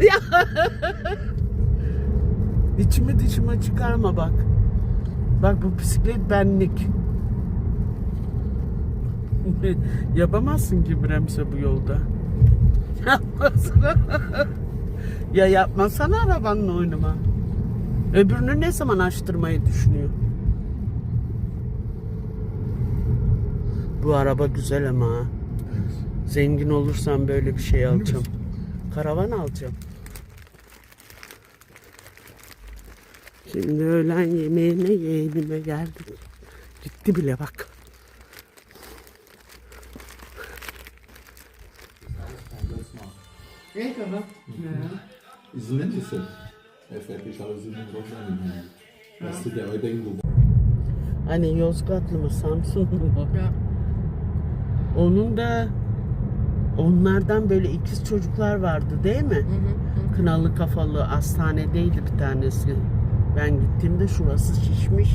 ya. İçimi dışıma çıkarma bak. Bak bu bisiklet benlik. Yapamazsın ki bremse bu yolda. Yapmasın. ya yapmasana arabanla oynama. Öbürünü ne zaman açtırmayı düşünüyor? Bu araba güzel ama ha. Zengin olursam böyle bir şey alacağım. Karavan alacağım. Şimdi öğlen yemeğine yeğenime geldik. Gitti bile bak. Evet baba. İzin misin? Efendim inşallah izin bulacağım. Nasıl ya öyle değil Hani Yozgatlı mı Samsunlu mu? Onun da onlardan böyle ikiz çocuklar vardı değil mi? Kınalı kafalı hastanedeydi bir tanesi. Ben gittiğimde şurası şişmiş.